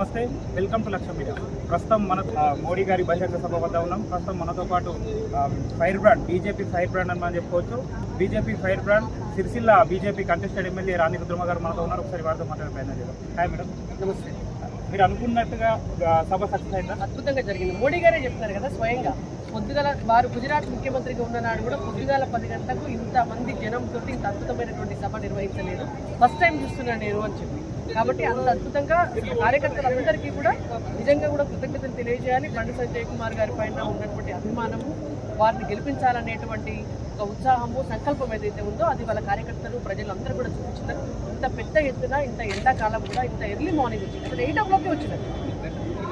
నమస్తే. Welcome to Lakshya media. ప్రస్తుతం మన మోడీ గారి బహిరంగ సభ వద్ద ఉన్నాం. ప్రస్తుతం మనతో పాటు fire brand BJP fire brand అని మనం చెప్పుకోవచ్చు. BJP fire brand Sircilla BJP contested MLA Rani Rudrama గారు మనతో ఉన్నారు. ఒకసారి వారితో మాట్లాడే ప్రయత్నం చేద్దాం. Hi madam. నమస్తే. మీరు అనుకున్నట్టుగా సభ సక్సెస్ అయిందా? అద్భుతంగా జరిగింది. మోడీ గారే చెప్తున్నారు కదా స్వయంగా. పొద్దుగల వారు గుజరాత్ ముఖ్యమంత్రిగా ఉన్న నాడు కూడా పొద్దుగాల పది గంటలకు ఇంత మంది జనంతో ఇంత అద్భుతమైనటువంటి సభ నిర్వహించలేదు. ఫస్ట్ టైం చూస్తున్నాను నేను అని చెప్పి. కాబట్టి అంత అద్భుతంగా కార్యకర్తలందరికీ కూడా నిజంగా కూడా కృతజ్ఞతలు తెలియజేయాలి. బండి సంజయ్ కుమార్ గారి పైన ఉన్నటువంటి అభిమానము వారిని గెలిపించాలనేటువంటి ఒక ఉత్సాహము సంకల్పం ఏదైతే ఉందో అది వాళ్ళ కార్యకర్తలు ప్రజలందరూ కూడా చూపించినారు. ఇంత పెద్ద ఎత్తున ఇంత ఎండాకాలం కూడా ఇంత ఎర్లీ మార్నింగ్ వచ్చింది. ఇప్పుడు ఎయిట్ ఓ క్లాక్కి వచ్చినారు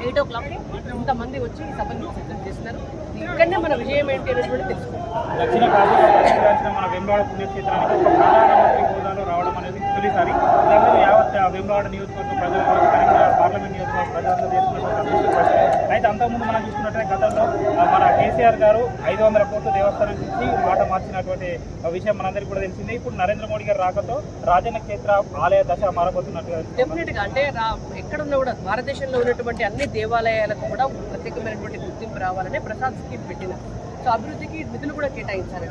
ఎయిట్ ఓ క్లాక్కి ఇంతమంది వచ్చి ఈ సభను సిద్ధం చేస్తున్నారు ఇక్కడనే మన విజయం ఏంటి అనేది యావత్ ఆ వేములవాడ నియోజకవర్గ ప్రజలు పార్లమెంట్ నియోజకవర్గ ప్రజలందరూ చేసుకున్నటువంటి అయితే అంతకుముందు మనం చూసుకున్నట్టే గతంలో మన కేసీఆర్ గారు ఐదు వందల కోట్లు దేవస్థానం నుంచి మాట మార్చినటువంటి విషయం మనందరికీ కూడా తెలిసింది. ఇప్పుడు నరేంద్ర మోడీ గారు రాకతో రాజన్న క్షేత్ర ఆలయ దశ మారబోతున్నట్టుగా డెఫినెట్గా అంటే రా ఎక్కడున్నా కూడా భారతదేశంలో ఉన్నటువంటి అన్ని దేవాలయాలకు కూడా ప్రత్యేకమైనటువంటి గుర్తింపు రావాలని ప్రసాద్ స్కీమ్ పెట్టిన. సో అభివృద్ధికి నిధులు కూడా కేటాయించారు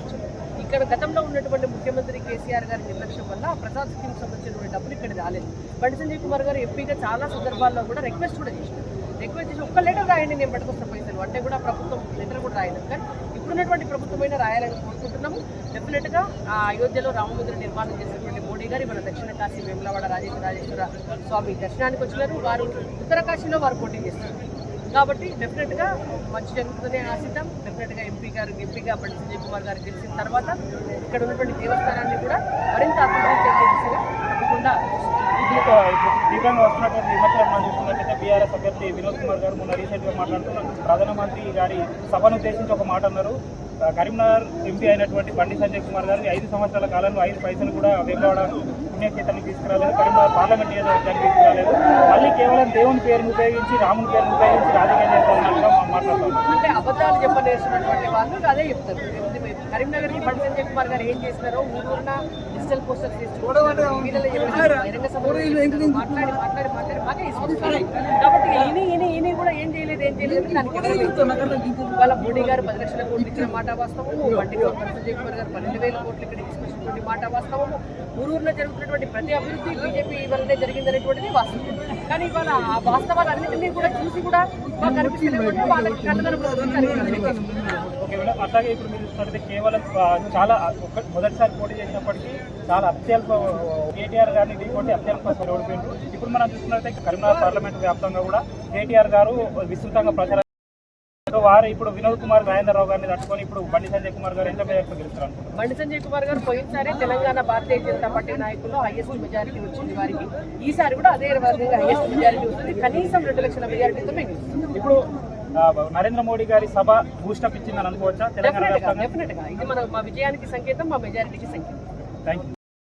ఇక్కడ గతంలో ఉన్నటువంటి ముఖ్యమంత్రి కేసీఆర్ గారి నిర్లక్ష్యం వల్ల ప్రసాద్ స్కీమ్ సంబంధించినటువంటి డబ్బులు ఇక్కడ రాలేదు. బండి సంజయ్ కుమార్ గారు ఎంపీగా చాలా సందర్భాల్లో కూడా రిక్వెస్ట్ కూడా చేశారు. రిక్వెస్ట్ చేసి ఒక్క లెటర్ రాయండి నేను పట్టుకొస్తా పైసలు అంటే కూడా ప్రభుత్వం లెటర్ కూడా రాయలేదు. కానీ ఇప్పుడున్నటువంటి ప్రభుత్వమైన రాయాలని కోరుకుంటున్నాము. డెఫినెట్గా ఆ అయోధ్యలో రామమందిర నిర్మాణం చేసినటువంటి మోడీ గారు మన దక్షిణ కాశీ వేములవాడ రాజేశ్వర రాజేశ్వర స్వామి దర్శనానికి వచ్చినారు. వారు ఉత్తర కాశీలో వారు పోటీ చేస్తారు. కాబట్టి డెఫినెట్గా మంచి జరుగుతుందని ఆశిద్దాం. డెఫినెట్గా ఎంపీ గారు ఎంపీగా బండి సంజయ్ కుమార్ గారు గెలిచిన తర్వాత ఇక్కడ ఉన్నటువంటి దేవస్థానాన్ని కూడా మరింత అభివృద్ధి చెందే దిశగా తప్పకుండా ఇప్పుడు ఒక- ఇప్పుడు తీవ్రంగా వస్తున్నటువంటి విమర్శలు మనం చూసుకున్నట్లయితే బీఆర్ఎస్ అభ్యర్థి వినోద్ కుమార్ గారు మొన్న రీసెంట్గా మాట్లాడుతున్నారు ప్రధానమంత్రి గారి సభను ఉద్దేశించి ఒక మాట అన్నారు. కరీంనగర్ ఎంపీ అయినటువంటి బండి సంజయ్ కుమార్ గారు ఐదు సంవత్సరాల కాలంలో ఐదు పైసలు కూడా వేమవాడ పుణ్యక్షేత్రానికి తీసుకురాలేదు కరీంనగర్ పార్లమెంట్ నియోజకవర్గానికి తీసుకురాలేదు. మళ్ళీ కేవలం దేవుని పేరును ఉపయోగించి రాముని పేరును ఉపయోగించి రాజకీయం చేస్తా ఉన్నట్టుగా మా- మాట్లాడుతున్నారు అంటే అబద్ధాలు చెప్పనేసినటువంటి వాళ్ళు అదే చెప్తారు. ఇది కరీంనగర్ బండి సంజయ్ కుమార్ గారు ఏం చేసినారో ఊరూరున డిజిటల్ పోస్టర్స్ చెప్పేసి బహిరంగ సభలో మాట్లాడి మాట్లాడి మాట్లాడి బాగా ఇసుకొస్తున్నారు. కాబట్టి ఈయన ఈయన ఈయన కూడా ఏం దానికి వాళ్ళ మోడీ గారు పది లక్షల కోట్లు ఇచ్చిన మాట వాస్తవము. బండి బండి గారు పన్నెండు వేల కోట్లు ఇక్కడ తీసుకొచ్చినటువంటి మాట వాస్తవము. ఊరూరులో జరుగుతున్నటువంటి ప్రతి అభివృద్ధి బీజేపీ వల్లనే జరిగిందనేటువంటిది వాస్తవం. కానీ ఇవాళ ఆ వాస్తవాలన్నింటినీ కూడా చూసి కూడా మాకు కనిపిస్తున్నటువంటి వాళ్ళకి కళ్ళదనం అట్లాగే ఇప్పుడు మీరు చూసినట్లయితే కేవలం చాలా ఒక మొదటిసారి పోటీ చేసినప్పటికీ చాలా అత్యల్ప కేటీఆర్ గారిని ఢీకొట్టి అత్యల్ప ఓడిపోయింది ఇప్పుడు మనం చూసుకున్నట్లయితే కరీంనగర్ పార్లమెంట్ వ్యాప్తంగా కూడా కేటీఆర్ గారు విస్తృతంగా ప్రచారం వారు ఇప్పుడు వినోద్ కుమార్ రాజేంద్రరావు గారిని తట్టుకొని ఇప్పుడు బండి సంజయ్ కుమార్ గారు ఎంత మేరకు గెలుస్తారు బండి సంజయ్ కుమార్ గారు పోయినసారి తెలంగాణ భారతీయ జనతా పార్టీ నాయకుల్లో హైయెస్ట్ మెజారిటీ వచ్చింది వారికి. ఈసారి కూడా అదే విధంగా హైయెస్ట్ మెజారిటీ వస్తుంది. కనీసం రెండు లక్షల మెజారిటీతో మేము. ఇప్పుడు నరేంద్ర మోడీ గారి సభ బూస్టప్ ఇచ్చిందని అనుకోవచ్చా? తెలంగాణ ఇది మన మా విజయానికి సంకేతం మా మెజారిటీకి సంకేతం. Thank you